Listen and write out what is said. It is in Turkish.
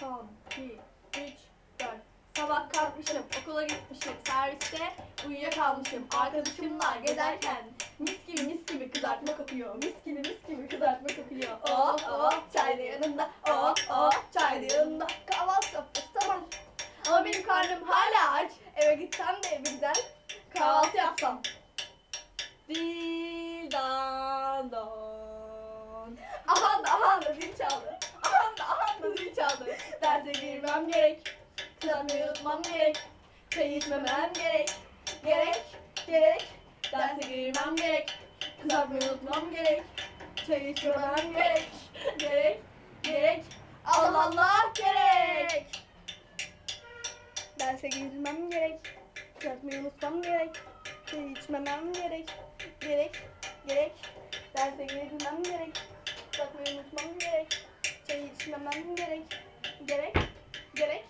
Son, iki, üç, dört. Sabah kalkmışım, okula gitmişim, serviste uyuyakalmışım. Arkadaşımla gezerken mis gibi mis gibi kızartma kokuyor. Mis gibi mis gibi kızartma kokuyor. Oh oh çay da yanında, oh oh çay da yanında. Kahvaltı sofrası tamam. Ama benim karnım hala aç. Eve gitsem de bir güzel kahvaltı yapsam. Dildan don. Aha da aha da zil çaldı. Derse girmem gerek. Kızartmayı unutmam gerek. Çay içmemem gerek. Gerek, gerek. Derse girmem gerek. Kızartmayı unutmam gerek. Çay içmemem gerek. Gerek, gerek. Allah Allah gerek. Derse girmem gerek. Kızartmayı unutmam gerek. Çay içmemem gerek. Gerek, gerek. Derse girmem gerek. Kızartmayı unutmam gerek. Çay içmemem gerek. Gerek, gerek. Allah Allah